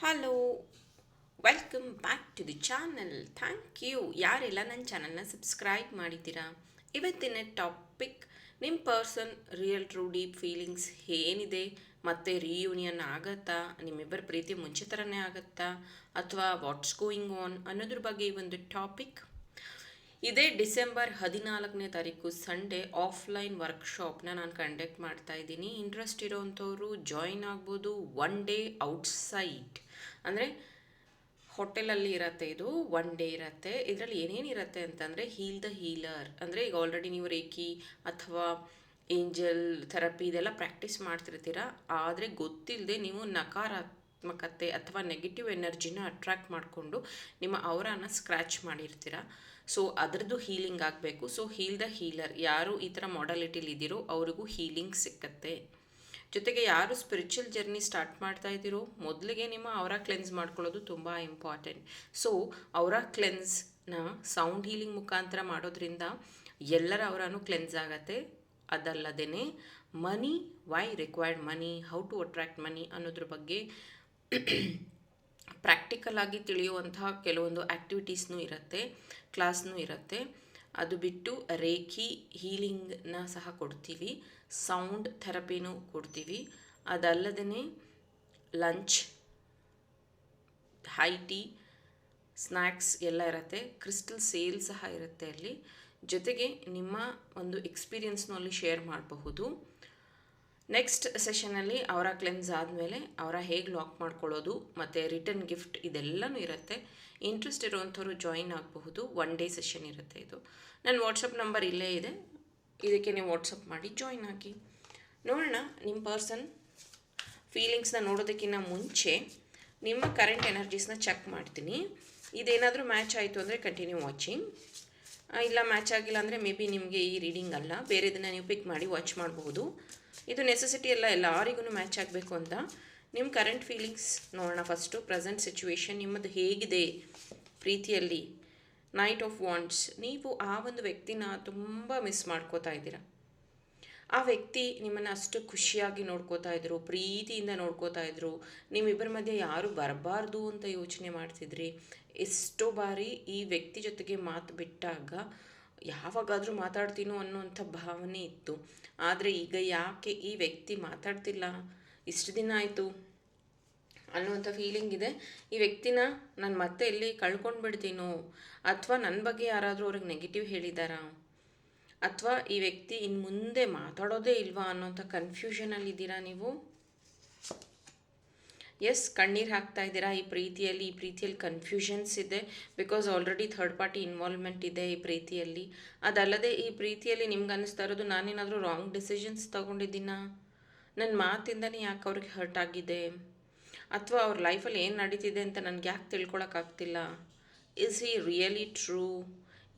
Hello welcome back to the channel thank you ಯಾರೆಲ್ಲ ನನ್ನ ಚಾನಲ್ನ ಸಬ್ಸ್ಕ್ರೈಬ್ ಮಾಡಿದ್ದೀರಾ? ಇವತ್ತಿನ ಟಾಪಿಕ್ ನಿಮ್ಮ person real true deep feelings ಏನಿದೆ? ಮತ್ತೆ ರಿಯೂನಿಯನ್ ಆಗತ್ತಾ? ನಿಮ್ಮಿಬ್ಬರ ಪ್ರೀತಿ ಮುಂಚೆ ಥರನೇ ಆಗತ್ತಾ? ಅಥವಾ ವಾಟ್ಸ್ ಗೋಯಿಂಗ್ ಆನ್ ಅನ್ನೋದ್ರ ಬಗ್ಗೆ ಈ ಒಂದು ಟಾಪಿಕ್ ಇದೇ ಡಿಸೆಂಬರ್ ಹದಿನಾಲ್ಕನೇ ತಾರೀಕು ಸಂಡೇ ಆಫ್ಲೈನ್ ವರ್ಕ್ಶಾಪ್ನ ನಾನು ಕಂಡಕ್ಟ್ ಮಾಡ್ತಾ ಇದ್ದೀನಿ. ಇಂಟ್ರೆಸ್ಟ್ ಇರೋವಂಥವ್ರು ಜಾಯಿನ್ ಆಗ್ಬೋದು ಒನ್ ಡೇ ಔಟ್ಸೈಡ್ ಅಂದರೆ ಹೋಟೆಲಲ್ಲಿ ಇರತ್ತೆ ಇದು ಒನ್ ಡೇ ಇರತ್ತೆ. ಇದರಲ್ಲಿ ಏನೇನು ಇರುತ್ತೆ ಅಂತಂದರೆ ಹೀಲ್ ದ ಹೀಲರ್ ಅಂದರೆ ಈಗ ಆಲ್ರೆಡಿ ನೀವು ರೇಖಿ ಅಥವಾ ಏಂಜಲ್ ಥೆರಪಿ ಇದೆಲ್ಲ ಪ್ರಾಕ್ಟೀಸ್ ಮಾಡ್ತಿರ್ತೀರ. ಆದರೆ ಗೊತ್ತಿಲ್ಲದೆ ನೀವು ನಕಾರಾತ್ಮಕತೆ ಅಥವಾ ನೆಗೆಟಿವ್ ಎನರ್ಜಿನ ಅಟ್ರ್ಯಾಕ್ಟ್ ಮಾಡಿಕೊಂಡು ನಿಮ್ಮ ಅವರನ್ನು ಸ್ಕ್ರ್ಯಾಚ್ ಮಾಡಿರ್ತೀರ. ಸೊ ಅದರದ್ದು ಹೀಲಿಂಗ್ ಆಗಬೇಕು. ಸೊ ಹೀಲ್ ದ ಹೀಲರ್ ಯಾರು ಈ ಥರ ಮಾಡಲಿಟಿಲಿ ಇದ್ದೀರೋ ಅವ್ರಿಗೂ ಹೀಲಿಂಗ್ ಸಿಕ್ಕತ್ತೆ. ಜೊತೆಗೆ ಯಾರು ಸ್ಪಿರಿಚುವಲ್ ಜರ್ನಿ ಸ್ಟಾರ್ಟ್ ಮಾಡ್ತಾ ಇದ್ದೀರೋ, ಮೊದಲಿಗೆ ನಿಮ್ಮ ಅವರ ಕ್ಲೆನ್ಸ್ ಮಾಡ್ಕೊಳ್ಳೋದು ತುಂಬ ಇಂಪಾರ್ಟೆಂಟ್ ಸೊ ಅವರ ಕ್ಲೆನ್ಸ್ನ ಸೌಂಡ್ ಹೀಲಿಂಗ್ ಮುಖಾಂತರ ಮಾಡೋದ್ರಿಂದ ಎಲ್ಲರ ಅವರನ್ನು ಕ್ಲೆನ್ಸ್ ಆಗತ್ತೆ. ಅದಲ್ಲದೇ money why required money how to attract money ಅನ್ನೋದ್ರ ಬಗ್ಗೆ ಪ್ರಾಕ್ಟಿಕಲ್ ಆಗಿ ತಿಳಿಯುವಂತಹ ಕೆಲವೊಂದು ಆ್ಯಕ್ಟಿವಿಟೀಸ್ನೂ ಇರುತ್ತೆ ಕ್ಲಾಸ್ನೂ ಇರುತ್ತೆ. ಅದು ಬಿಟ್ಟು ರೇಖಿ ಹೀಲಿಂಗ್ನ ಸಹ ಕೊಡ್ತೀವಿ ಸೌಂಡ್ ಥೆರಪಿನೂ ಕೊಡ್ತೀವಿ. ಅದಲ್ಲದೇ ಲಂಚ್ ಹೈ ಟೀ ಸ್ನ್ಯಾಕ್ಸ್ ಎಲ್ಲ ಇರುತ್ತೆ. ಕ್ರಿಸ್ಟಲ್ ಸೇಲ್ ಸಹ ಇರುತ್ತೆ ಅಲ್ಲಿ. ಜೊತೆಗೆ ನಿಮ್ಮ ಒಂದು ಎಕ್ಸ್ಪೀರಿಯನ್ಸ್ನೂ ಅಲ್ಲಿ ಶೇರ್ ಮಾಡಬಹುದು. ನೆಕ್ಸ್ಟ್ ಸೆಷನಲ್ಲಿ ಅವರ ಕ್ಲೆನ್ಸ್ ಆದಮೇಲೆ ಅವರ ಹೇಗೆ ಲಾಕ್ ಮಾಡ್ಕೊಳ್ಳೋದು ಮತ್ತು ರಿಟರ್ನ್ ಗಿಫ್ಟ್ ಇದೆಲ್ಲನೂ ಇರುತ್ತೆ. ಇಂಟ್ರೆಸ್ಟ್ ಇರುವಂಥವ್ರು ಜಾಯಿನ್ ಆಗಬಹುದು. ಒನ್ ಡೇ ಸೆಷನ್ ಇರುತ್ತೆ ಇದು. ನನ್ನ ವಾಟ್ಸಪ್ ನಂಬರ್ ಇಲ್ಲೇ ಇದೆ. ಇದಕ್ಕೆ ನೀವು ವಾಟ್ಸಪ್ ಮಾಡಿ ಜಾಯಿನ್ ಆಗಿ. ನೋಡೋಣ ನಿಮ್ಮ ಪರ್ಸನ್ ಫೀಲಿಂಗ್ಸ್ನ ನೋಡೋದಕ್ಕಿಂತ ಮುಂಚೆ ನಿಮ್ಮ ಕರೆಂಟ್ ಎನರ್ಜೀಸ್ನ ಚೆಕ್ ಮಾಡ್ತೀನಿ. ಇದೇನಾದರೂ ಮ್ಯಾಚ್ ಆಯಿತು ಅಂದರೆ ಕಂಟಿನ್ಯೂ ವಾಚಿಂಗ್ ಇಲ್ಲ ಮ್ಯಾಚ್ ಆಗಿಲ್ಲ ಅಂದರೆ ಮೇ ಬಿ ನಿಮಗೆ ಈ ರೀಡಿಂಗ್ ಅಲ್ಲ. ಬೇರೆದನ್ನು ನೀವು ಪಿಕ್ ಮಾಡಿ ವಾಚ್ ಮಾಡಬಹುದು. ಇದು ನೆಸೆಸಿಟಿ ಎಲ್ಲ ಎಲ್ಲರಿಗೂ ಮ್ಯಾಚ್ ಆಗಬೇಕು ಅಂತ. ನಿಮ್ಮ ಕರೆಂಟ್ ಫೀಲಿಂಗ್ಸ್ ನೋಡೋಣ ಫಸ್ಟು ಪ್ರೆಸೆಂಟ್ ಸಿಚುವೇಶನ್ ನಿಮ್ಮದು ಹೇಗಿದೆ ಪ್ರೀತಿಯಲ್ಲಿ? ನೈಟ್ ಆಫ್ ವಾಂಟ್ಸ್ ನೀವು ಆ ಒಂದು ವ್ಯಕ್ತಿನ ತುಂಬ ಮಿಸ್ ಮಾಡ್ಕೋತಾ ಇದ್ದೀರಾ. ಆ ವ್ಯಕ್ತಿ ನಿಮ್ಮನ್ನು ಅಷ್ಟು ಖುಷಿಯಾಗಿ ನೋಡ್ಕೋತಾ ಇದ್ರು, ಪ್ರೀತಿಯಿಂದ ನೋಡ್ಕೋತಾ ಇದ್ರು. ನಿಮ್ಮಿಬ್ಬರ ಮಧ್ಯೆ ಯಾರು ಬರಬಾರ್ದು ಅಂತ ಯೋಚನೆ ಮಾಡ್ತಿದ್ರಿ. ಎಷ್ಟೋ ಬಾರಿ ಈ ವ್ಯಕ್ತಿ ಜೊತೆಗೆ ಮಾತು ಬಿಟ್ಟಾಗ ಯಾವಾಗಾದರೂ ಮಾತಾಡ್ತೀನೋ ಅನ್ನೋಂಥ ಭಾವನೆ ಇತ್ತು. ಆದರೆ ಈಗ ಯಾಕೆ ಈ ವ್ಯಕ್ತಿ ಮಾತಾಡ್ತಿಲ್ಲ? ಇಷ್ಟು ದಿನ ಆಯಿತು ಅನ್ನುವಂಥ ಫೀಲಿಂಗ್ ಇದೆ. ಈ ವ್ಯಕ್ತಿನ ನಾನು ಮತ್ತೆ ಎಲ್ಲಿ ಕಳ್ಕೊಂಡು ಬಿಡ್ತೀನೋ? ಅಥವಾ ನನ್ನ ಬಗ್ಗೆ ಯಾರಾದರೂ ಅವ್ರಿಗೆ ನೆಗೆಟಿವ್ ಹೇಳಿದಾರಾ? ಅಥವಾ ಈ ವ್ಯಕ್ತಿ ಇನ್ನು ಮುಂದೆ ಮಾತಾಡೋದೇ ಇಲ್ವಾ ಅನ್ನೋಂಥ ಕನ್ಫ್ಯೂಷನಲ್ಲಿ ಇದ್ದೀರಾ ನೀವು? ಎಸ್ ಕಣ್ಣೀರು ಹಾಕ್ತಾ ಇದ್ದೀರಾ? ಈ ಪ್ರೀತಿಯಲ್ಲಿ ಈ ಪ್ರೀತಿಯಲ್ಲಿ ಕನ್ಫ್ಯೂಷನ್ಸ್ ಇದೆ. Because already third party involvement ಇದೆ ಈ ಪ್ರೀತಿಯಲ್ಲಿ. ಅದಲ್ಲದೆ ಈ ಪ್ರೀತಿಯಲ್ಲಿ ನಿಮ್ಗೆ ಅನ್ನಿಸ್ತಾ ಇರೋದು ನಾನೇನಾದರೂ ರಾಂಗ್ ಡಿಸಿಷನ್ಸ್ ತೊಗೊಂಡಿದ್ದೀನ? ನನ್ನ ಮಾತಿಂದನೇ ಯಾಕೆ ಅವ್ರಿಗೆ ಹರ್ಟ್ ಆಗಿದೆ? ಅಥವಾ ಅವ್ರ ಲೈಫಲ್ಲಿ ಏನು ನಡೀತಿದೆ ಅಂತ ನನಗೆ ಯಾಕೆ ತಿಳ್ಕೊಳಕ್ಕಾಗ್ತಿಲ್ಲ ಇಸ್ ಈ ರಿಯಲಿ ಟ್ರೂ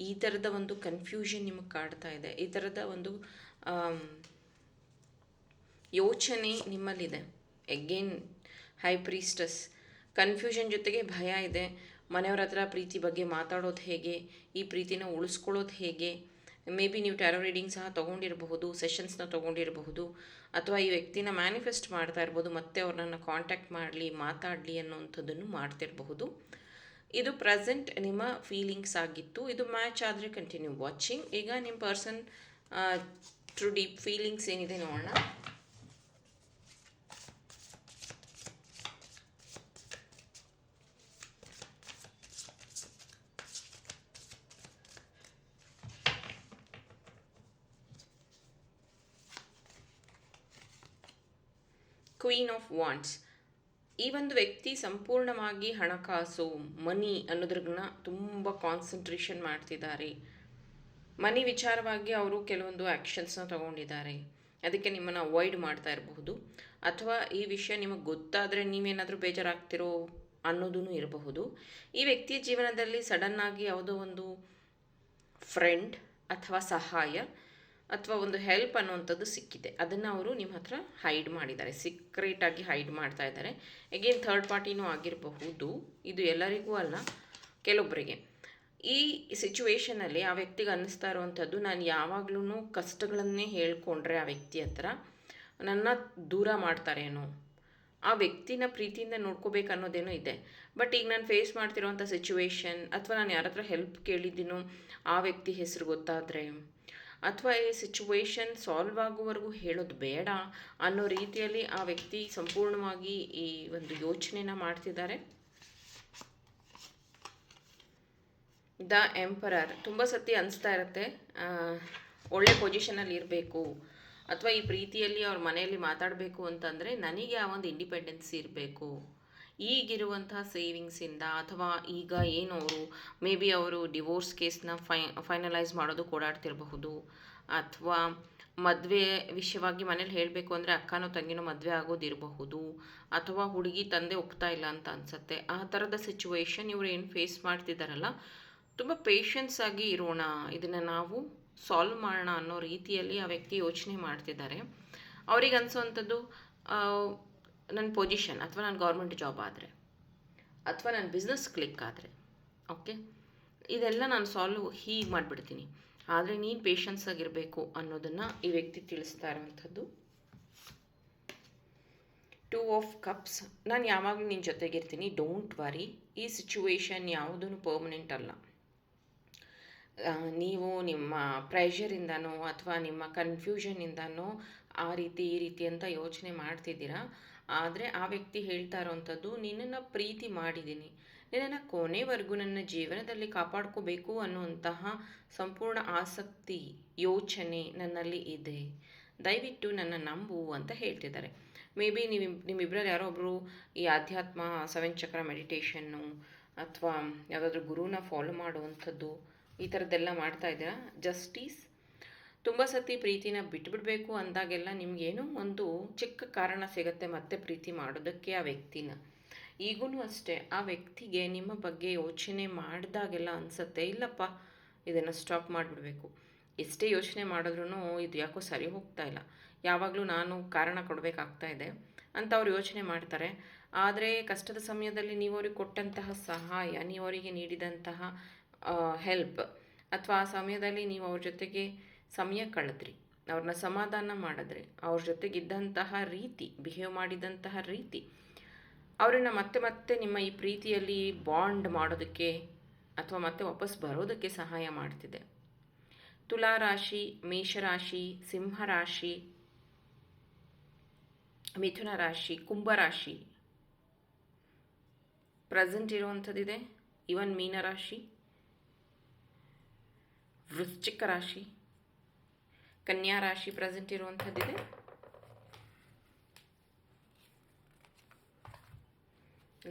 ಈ ಥರದ ಒಂದು ಕನ್ಫ್ಯೂಷನ್ ನಿಮಗೆ ಕಾಡ್ತಾ ಇದೆ. ಈ ಥರದ ಒಂದು ಯೋಚನೆ ನಿಮ್ಮಲ್ಲಿದೆ. Again high priestess. ಕನ್ಫ್ಯೂಷನ್ ಜೊತೆಗೆ ಭಯ ಇದೆ. ಮನೆಯವ್ರ ಹತ್ರ ಪ್ರೀತಿ ಬಗ್ಗೆ ಮಾತಾಡೋದು ಹೇಗೆ? ಈ ಪ್ರೀತಿನ ಉಳಿಸ್ಕೊಳ್ಳೋದು ಹೇಗೆ? ಮೇ ಬಿ ನೀವು ಟ್ಯಾರೋ ರೀಡಿಂಗ್ ಸಹ ತೊಗೊಂಡಿರಬಹುದು ಸೆಷನ್ಸ್ನ ತೊಗೊಂಡಿರಬಹುದು, ಅಥವಾ ಈ ವ್ಯಕ್ತಿನ ಮ್ಯಾನಿಫೆಸ್ಟ್ ಮಾಡ್ತಾ ಇರ್ಬೋದು, ಮತ್ತೆ ಅವ್ರನ್ನ ಕಾಂಟ್ಯಾಕ್ಟ್ ಮಾಡಲಿ, ಮಾತಾಡಲಿ ಅನ್ನೋವಂಥದ್ದನ್ನು ಮಾಡ್ತಿರಬಹುದು. ಇದು ಪ್ರೆಸೆಂಟ್ ನಿಮ್ಮ ಫೀಲಿಂಗ್ಸ್ ಆಗಿತ್ತು. ಇದು ಮ್ಯಾಚ್ ಆದರೆ ಕಂಟಿನ್ಯೂ ವಾಚಿಂಗ್ ಈಗ ನಿಮ್ಮ ಪರ್ಸನ್ ಟ್ರೂ ಡೀಪ್ ಫೀಲಿಂಗ್ಸ್ ಏನಿದೆ ನೋಡೋಣ. ಕ್ವೀನ್ ಆಫ್ ವಾಂಟ್ಸ್ ಈ ಒಂದು ವ್ಯಕ್ತಿ ಸಂಪೂರ್ಣವಾಗಿ ಹಣಕಾಸು ಮನಿ ಅನ್ನೋದ್ರನ್ನ ತುಂಬ ಕಾನ್ಸಂಟ್ರೇಷನ್ ಮಾಡ್ತಿದ್ದಾರೆ. ಮನಿ ವಿಚಾರವಾಗಿ ಅವರು ಕೆಲವೊಂದು ಆ್ಯಕ್ಷನ್ಸ್ನ ತಗೊಂಡಿದ್ದಾರೆ. ಅದಕ್ಕೆ ನಿಮ್ಮನ್ನು ಅವಾಯ್ಡ್ ಮಾಡ್ತಾ ಇರಬಹುದು. ಅಥವಾ ಈ ವಿಷಯ ನಿಮಗೆ ಗೊತ್ತಾದರೆ ನೀವೇನಾದರೂ ಬೇಜಾರಾಗ್ತಿರೋ ಅನ್ನೋದೂ ಇರಬಹುದು. ಈ ವ್ಯಕ್ತಿಯ ಜೀವನದಲ್ಲಿ ಸಡನ್ನಾಗಿ ಯಾವುದೋ ಒಂದು ಫ್ರೆಂಡ್ ಅಥವಾ ಸಹಾಯ ಅಥವಾ ಒಂದು ಹೆಲ್ಪ್ ಅನ್ನುವಂಥದ್ದು ಸಿಕ್ಕಿದೆ. ಅದನ್ನು ಅವರು ನಿಮ್ಮ ಹತ್ರ ಹೈಡ್ ಮಾಡಿದ್ದಾರೆ. ಸೀಕ್ರೆಟಾಗಿ ಹೈಡ್ ಮಾಡ್ತಾ ಇದ್ದಾರೆ. ಎಗೇನ್ ಥರ್ಡ್ ಪಾರ್ಟಿನೂ ಆಗಿರಬಹುದು. ಇದು ಎಲ್ಲರಿಗೂ ಅಲ್ಲ ಕೆಲವೊಬ್ಬರಿಗೆ ಈ ಸಿಚುವೇಷನಲ್ಲಿ ಆ ವ್ಯಕ್ತಿಗೆ ಅನ್ನಿಸ್ತಾ ಇರುವಂಥದ್ದು, ನಾನು ಯಾವಾಗಲೂ ಕಷ್ಟಗಳನ್ನೇ ಹೇಳ್ಕೊಂಡ್ರೆ ಆ ವ್ಯಕ್ತಿ ಹತ್ರ, ನನ್ನ ದೂರ ಮಾಡ್ತಾರೇನೋ ಆ ವ್ಯಕ್ತಿನ ಪ್ರೀತಿಯಿಂದ ನೋಡ್ಕೋಬೇಕು ಅನ್ನೋದೇನೋ ಇದೆ. ಬಟ್ ಈಗ ನಾನು ಫೇಸ್ ಮಾಡ್ತಿರೋವಂಥ ಸಿಚುವೇಷನ್ ಅಥವಾ ನಾನು ಯಾರ ಹತ್ರ ಹೆಲ್ಪ್ ಕೇಳಿದ್ದೀನೋ, ಆ ವ್ಯಕ್ತಿ ಹೆಸರು ಗೊತ್ತಾದರೆ ಅಥವಾ ಈ ಸಿಚುವೇಶನ್ ಸಾಲ್ವ್ ಆಗುವವರೆಗೂ ಹೇಳೋದು ಬೇಡ ಅನ್ನೋ ರೀತಿಯಲ್ಲಿ ಆ ವ್ಯಕ್ತಿ ಸಂಪೂರ್ಣವಾಗಿ ಈ ಒಂದು ಯೋಚನೆನ ಮಾಡ್ತಿದ್ದಾರೆ. ದ ಎಂಪರರ್ ತುಂಬ ಸತಿ ಅನಿಸ್ತಾ ಇರುತ್ತೆ. ಒಳ್ಳೆ ಪೊಸಿಷನಲ್ಲಿ ಇರಬೇಕು ಅಥವಾ ಈ ಪ್ರೀತಿಯಲ್ಲಿ ಅವ್ರ ಮನೆಯಲ್ಲಿ ಮಾತಾಡಬೇಕು ಅಂತಂದರೆ ನನಗೆ ಆ ಒಂದು ಇಂಡಿಪೆಂಡೆನ್ಸ್ ಇರಬೇಕು. ಈಗಿರುವಂತಹ ಸೇವಿಂಗ್ಸಿಂದ ಅಥವಾ ಈಗ ಏನು ಅವರು ಮೇ ಬಿ ಅವರು ಡಿವೋರ್ಸ್ ಕೇಸ್ನ ಫೈ ಫೈನಲೈಸ್ ಮಾಡೋದು ಓಡಾಡ್ತಿರಬಹುದು ಅಥವಾ ಮದುವೆ ವಿಷಯವಾಗಿ ಮನೇಲಿ ಹೇಳಬೇಕು ಅಂದರೆ ಅಕ್ಕನೋ ತಂಗಿನೋ ಮದುವೆ ಆಗೋದಿರಬಹುದು. ಅಥವಾ ಹುಡುಗಿ ತಂದೆ ಒಪ್ತಾ ಇಲ್ಲ ಅಂತ ಅನ್ಸುತ್ತೆ. ಆ ಥರದ ಸಿಚುವೇಶನ್ ಇವರು ಏನು ಫೇಸ್ ಮಾಡ್ತಿದ್ದಾರಲ್ಲ ತುಂಬ ಪೇಷನ್ಸ್ ಆಗಿ ಇರೋಣ, ಇದನ್ನು ನಾವು ಸಾಲ್ವ್ ಮಾಡೋಣ ಅನ್ನೋ ರೀತಿಯಲ್ಲಿ ಆ ವ್ಯಕ್ತಿ ಯೋಚನೆ ಮಾಡ್ತಿದ್ದಾರೆ. ಅವ್ರಿಗೆ ಅನಿಸೋವಂಥದ್ದು ನನ್ನ ಪೊಸಿಷನ್ ಅಥವಾ ನನ್ನ ಗೌರ್ಮೆಂಟ್ ಜಾಬ್ ಆದರೆ, ಅಥವಾ ನನ್ನ ಬಿಸ್ನೆಸ್ ಕ್ಲಿಕ್ ಆದರೆ ಓಕೆ ಇದೆಲ್ಲ ನಾನು ಸಾಲ್ವ್ ಹೀಗೆ ಮಾಡಿಬಿಡ್ತೀನಿ. ಆದರೆ ನೀನು ಪೇಷನ್ಸ್ ಆಗಿರಬೇಕು ಅನ್ನೋದನ್ನು ಈ ವ್ಯಕ್ತಿ ತಿಳಿಸ್ತಾ ಇರೋವಂಥದ್ದು. ಟೂ ಆಫ್ ಕಪ್ಸ್ ನಾನು ಯಾವಾಗಲೂ ನಿನ್ನ ಜೊತೆಗಿರ್ತೀನಿ. ಡೋಂಟ್ ವರಿ ಈ ಸಿಚುವೇಶನ್ ಯಾವುದೂ ಪರ್ಮನೆಂಟ್ ಅಲ್ಲ. ನೀವು ನಿಮ್ಮ ಪ್ರೆಷರಿಂದನೋ ಅಥವಾ ನಿಮ್ಮ ಕನ್ಫ್ಯೂಷನಿಂದನೋ ಆ ರೀತಿ, ಈ ರೀತಿ ಅಂತ ಯೋಚನೆ ಮಾಡ್ತಿದ್ದೀರಾ? ಆದರೆ ಆ ವ್ಯಕ್ತಿ ಹೇಳ್ತಾ ಇರೋವಂಥದ್ದು ನಿನ್ನನ್ನು ಪ್ರೀತಿ ಮಾಡಿದ್ದೀನಿ. ನಿನ್ನನ್ನು ಕೊನೆವರೆಗೂ ನನ್ನ ಜೀವನದಲ್ಲಿ ಕಾಪಾಡ್ಕೋಬೇಕು ಅನ್ನುವಂತಹ ಸಂಪೂರ್ಣ ಆಸಕ್ತಿ, ಯೋಚನೆ ನನ್ನಲ್ಲಿ ಇದೆ. ದಯವಿಟ್ಟು ನನ್ನ ನಂಬು ಅಂತ ಹೇಳ್ತಿದ್ದಾರೆ. ಮೇ ಬಿ ನೀವು ನಿಮ್ಮಿಬ್ಬರಲ್ಲಿ ಯಾರೋ ಒಬ್ಬರು ಈ ಆಧ್ಯಾತ್ಮ, ಸೆವೆನ್ ಚಕ್ರ ಮೆಡಿಟೇಷನ್ನು ಅಥವಾ ಯಾವುದಾದ್ರೂ ಗುರುನ ಫಾಲೋ ಮಾಡುವಂಥದ್ದು ಈ ಥರದ್ದೆಲ್ಲ ಮಾಡ್ತಾ ಇದ್ದೀರಾ? ಜಸ್ಟೀಸ್? ತುಂಬ ಸತಿ ಪ್ರೀತಿನ ಬಿಟ್ಬಿಡ್ಬೇಕು ಅಂದಾಗೆಲ್ಲ ನಿಮಗೇನೋ ಒಂದು ಚಿಕ್ಕ ಕಾರಣ ಸಿಗುತ್ತೆ ಮತ್ತೆ ಪ್ರೀತಿ ಮಾಡೋದಕ್ಕೆ ಆ ವ್ಯಕ್ತಿನ. ಈಗೂ ಅಷ್ಟೇ, ಆ ವ್ಯಕ್ತಿಗೆ ನಿಮ್ಮ ಬಗ್ಗೆ ಯೋಚನೆ ಮಾಡಿದಾಗೆಲ್ಲ ಅನಿಸುತ್ತೆ, ಇಲ್ಲಪ್ಪ, ಇದನ್ನು ಸ್ಟಾಪ್ ಮಾಡಿಬಿಡಬೇಕು. ಎಷ್ಟೇ ಯೋಚನೆ ಮಾಡಿದ್ರೂ ಇದು ಯಾಕೋ ಸರಿ ಹೋಗ್ತಾ ಇಲ್ಲ. ಯಾವಾಗಲೂ ನಾನು ಕಾರಣ ಕೊಡಬೇಕಾಗ್ತಾ ಇದೆ ಅಂತ ಅವ್ರು ಯೋಚನೆ ಮಾಡ್ತಾರೆ. ಆದರೆ ಕಷ್ಟದ ಸಮಯದಲ್ಲಿ ನೀವು ಅವ್ರಿಗೆ ಕೊಟ್ಟಂತಹ ಸಹಾಯ ನೀವು ಅವರಿಗೆ ನೀಡಿದಂತಹ ಹೆಲ್ಪ್ ಅಥವಾ ಆ ಸಮಯದಲ್ಲಿ ನೀವು ಅವ್ರ ಜೊತೆಗೆ ಸಮಯ ಕಳೆದ್ರಿ ಅವ್ರನ್ನ ಸಮಾಧಾನ ಮಾಡಿದ್ರೆ, ಅವ್ರ ಜೊತೆಗಿದ್ದಂತಹ ರೀತಿ ಬಿಹೇವ್ ಮಾಡಿದಂತಹ ರೀತಿ, ಅವರನ್ನು ಮತ್ತೆ ಮತ್ತೆ ನಿಮ್ಮ ಈ ಪ್ರೀತಿಯಲ್ಲಿ ಬಾಂಡ್ ಮಾಡೋದಕ್ಕೆ ಅಥವಾ ಮತ್ತೆ ವಾಪಸ್ ಬರೋದಕ್ಕೆ ಸಹಾಯ ಮಾಡ್ತಿದೆ. ತುಲಾ ರಾಶಿ ಮೇಷರಾಶಿ, ಸಿಂಹರಾಶಿ ಮಿಥುನ ರಾಶಿ ಕುಂಭರಾಶಿ ಪ್ರೆಸೆಂಟ್ ಇರುವಂಥದ್ದಿದೆ. ಇವನ್ ಮೀನರಾಶಿ, ವೃಶ್ಚಿಕ ರಾಶಿ. ಕನ್ಯಾ ರಾಶಿ ಪ್ರೆಸೆಂಟ್ ಇರುವಂಥದ್ದಿದೆ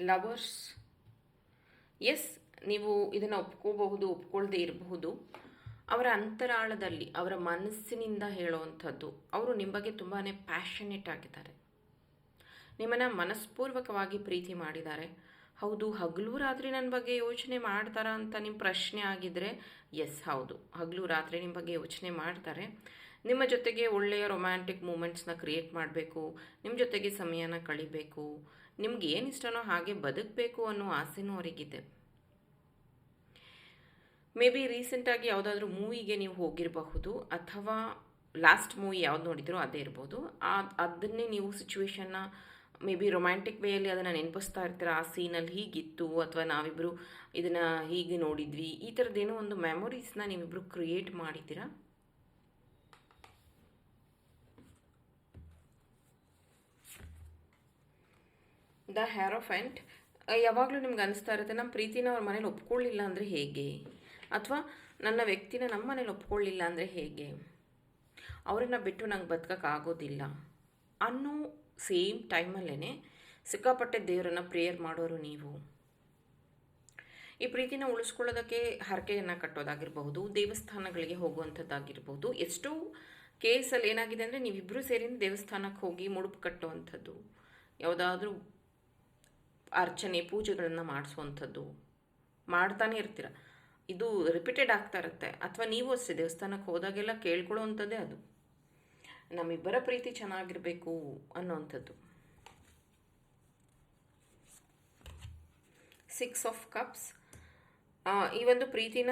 ಲವರ್ಸ್ ಎಸ್ ನೀವು ಇದನ್ನು ಒಪ್ಕೋಬಹುದು ಒಪ್ಕೊಳ್ಳದೆ ಇರಬಹುದು. ಅವರ ಅಂತರಾಳದಲ್ಲಿ, ಅವರ ಮನಸ್ಸಿನಿಂದ ಹೇಳುವಂಥದ್ದು, ಅವರು ನಿಮ್ಮ ಬಗ್ಗೆ ತುಂಬಾ ಪ್ಯಾಷನೇಟ್ ಆಗಿದ್ದಾರೆ. ನಿಮ್ಮನ್ನು ಮನಸ್ಪೂರ್ವಕವಾಗಿ ಪ್ರೀತಿ ಮಾಡಿದ್ದಾರೆ. ಹೌದು, ಹಗಲು ರಾತ್ರಿ ನನ್ನ ಬಗ್ಗೆ ಯೋಚನೆ ಮಾಡ್ತಾರಾ ಅಂತ ನಿಮ್ಮ ಪ್ರಶ್ನೆ ಆಗಿದ್ದರೆ ಎಸ್ ಹೌದು, ಹಗಲು ರಾತ್ರಿ ನಿಮ್ಮ ಬಗ್ಗೆ ಯೋಚನೆ ಮಾಡ್ತಾರೆ. ನಿಮ್ಮ ಜೊತೆಗೆ ಒಳ್ಳೆಯ ರೊಮ್ಯಾಂಟಿಕ್ ಮೂಮೆಂಟ್ಸ್ನ ಕ್ರಿಯೇಟ್ ಮಾಡಬೇಕು ನಿಮ್ಮ ಜೊತೆಗೆ ಸಮಯನ ಕಳಿಬೇಕು, ನಿಮ್ಗೆ ಏನು ಇಷ್ಟನೋ ಹಾಗೆ ಬದುಕಬೇಕು ಅನ್ನೋ ಆಸೆನೂ ಅವರಿಗಿದೆ. ಮೇ ಬಿ ರೀಸೆಂಟಾಗಿ ಯಾವುದಾದ್ರೂ ಮೂವಿಗೆ ನೀವು ಹೋಗಿರಬಹುದು, ಅಥವಾ ಲಾಸ್ಟ್ ಮೂವಿ ಯಾವ್ದು ನೋಡಿದ್ರೋ ಅದೇ ಇರ್ಬೋದು. ಅದನ್ನೇ ನೀವು ಸಿಚುವೇಶನ್ನ ಮೇ ಬಿ ರೊಮ್ಯಾಂಟಿಕ್ ವೇಯಲ್ಲಿ ಅದನ್ನು ನೆನಪಿಸ್ತಾ ಇರ್ತೀರ, ಆ ಸೀನಲ್ಲಿ ಹೀಗಿತ್ತು, ಅಥವಾ ನಾವಿಬ್ಬರು ಇದನ್ನು ಹೀಗೆ ನೋಡಿದ್ವಿ, ಈ ಥರದ್ದೇನೋ ಒಂದು ಮೆಮೊರೀಸ್ನ ನೀವಿಬ್ಬರು ಕ್ರಿಯೇಟ್ ಮಾಡಿದ್ದೀರಾ? ದ ಹ್ಯಾರೋಫೆಂಟ್ ಯಾವಾಗಲೂ ನಿಮ್ಗೆ ಅನಿಸ್ತಾ ಇರುತ್ತೆ ನಮ್ಮ ಪ್ರೀತಿನ ಅವ್ರ ಮನೇಲಿ ಒಪ್ಕೊಳ್ಳಿಲ್ಲ ಅಂದರೆ ಹೇಗೆ? ಅಥವಾ, ನನ್ನ ವ್ಯಕ್ತಿನ ನಮ್ಮ ಮನೇಲಿ ಒಪ್ಕೊಳ್ಳಿಲ್ಲ ಅಂದರೆ ಹೇಗೆ? ಅವರನ್ನು ಬಿಟ್ಟು ನಂಗೆ ಬದುಕೋಕ್ಕಾಗೋದಿಲ್ಲ ಅನ್ನೋ ಸೇಮ್ ಟೈಮಲ್ಲೇ ಸಿಕ್ಕಾಪಟ್ಟೆ ದೇವರನ್ನು ಪ್ರೇಯರ್ ಮಾಡೋರು ನೀವು. ಈ ಪ್ರೀತಿನ ಉಳಿಸ್ಕೊಳ್ಳೋದಕ್ಕೆ ಹರಕೆಯನ್ನು ಕಟ್ಟೋದಾಗಿರ್ಬಹುದು, ದೇವಸ್ಥಾನಗಳಿಗೆ ಹೋಗುವಂಥದ್ದಾಗಿರ್ಬೋದು ಎಷ್ಟೋ ಕೇಸಲ್ಲಿ ಏನಾಗಿದೆ ಅಂದರೆ ನೀವಿಬ್ಬರೂ ಸೇರಿ ದೇವಸ್ಥಾನಕ್ಕೆ ಹೋಗಿ ಮುಡುಪು ಕಟ್ಟುವಂಥದ್ದು. ಯಾವುದಾದ್ರೂ ಅರ್ಚನೆ ಪೂಜೆಗಳನ್ನು ಮಾಡಿಸುವಂಥದ್ದು. ಮಾಡ್ತಾನೆ ಇರ್ತೀರ. ಇದು ರಿಪೀಟೆಡ್ ಆಗ್ತಾ ಇರುತ್ತೆ. ಅಥವಾ ನೀವು ಅಷ್ಟೇ ದೇವಸ್ಥಾನಕ್ಕೆ ಹೋದಾಗೆಲ್ಲ ಕೇಳ್ಕೊಳ್ಳೋವಂಥದ್ದೇ ಅದು. ನಮ್ಮಿಬ್ಬರ ಪ್ರೀತಿ ಚೆನ್ನಾಗಿರಬೇಕು ಅನ್ನೋವಂಥದ್ದು. ಸಿಕ್ಸ್ ಆಫ್ ಕಪ್ಸ್ ಈ ಒಂದು ಪ್ರೀತಿನ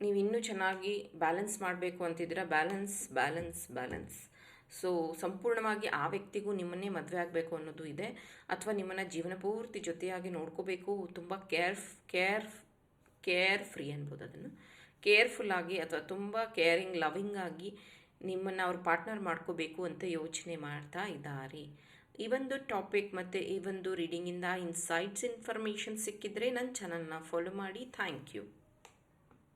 ನೀವು ಇನ್ನೂ ಚೆನ್ನಾಗಿ ಬ್ಯಾಲೆನ್ಸ್ ಮಾಡಬೇಕು ಅಂತಿದ್ದೀರಾ? ಬ್ಯಾಲೆನ್ಸ್ ಬ್ಯಾಲೆನ್ಸ್ ಬ್ಯಾಲೆನ್ಸ್ ಸೊ ಸಂಪೂರ್ಣವಾಗಿ ಆ ವ್ಯಕ್ತಿಗೂ ನಿಮ್ಮನ್ನೇ ಮದುವೆ ಆಗಬೇಕು ಅನ್ನೋದು ಇದೆ. ಅಥವಾ ನಿಮ್ಮನ್ನು ಜೀವನ ಪೂರ್ತಿ ಜೊತೆಯಾಗಿ ನೋಡ್ಕೋಬೇಕು, ತುಂಬ ಕೇರ್ ಕೇರ್ ಕೇರ್ ಫ್ರೀ ಅನ್ಬೋದು ಅದನ್ನು. ಕೇರ್ಫುಲ್ಲಾಗಿ ಅಥವಾ ತುಂಬ ಕೇರಿಂಗ್, ಲವಿಂಗ್ ಆಗಿ ನಿಮ್ಮನ್ನು ಅವ್ರ ಪಾರ್ಟ್ನರ್ ಮಾಡ್ಕೋಬೇಕು ಅಂತ ಯೋಚನೆ ಮಾಡ್ತಾ ಇದ್ದಾರೆ ಈ ಒಂದು ಟಾಪಿಕ್ ಮತ್ತು ಈ ಒಂದು ರೀಡಿಂಗಿಂದ ಇನ್ಸೈಟ್ಸ್ ಇನ್ಫಾರ್ಮೇಷನ್ ಸಿಕ್ಕಿದ್ರೆ ನನ್ನ ಚಾನಲ್ನ ಫಾಲೋ ಮಾಡಿ. Thank you.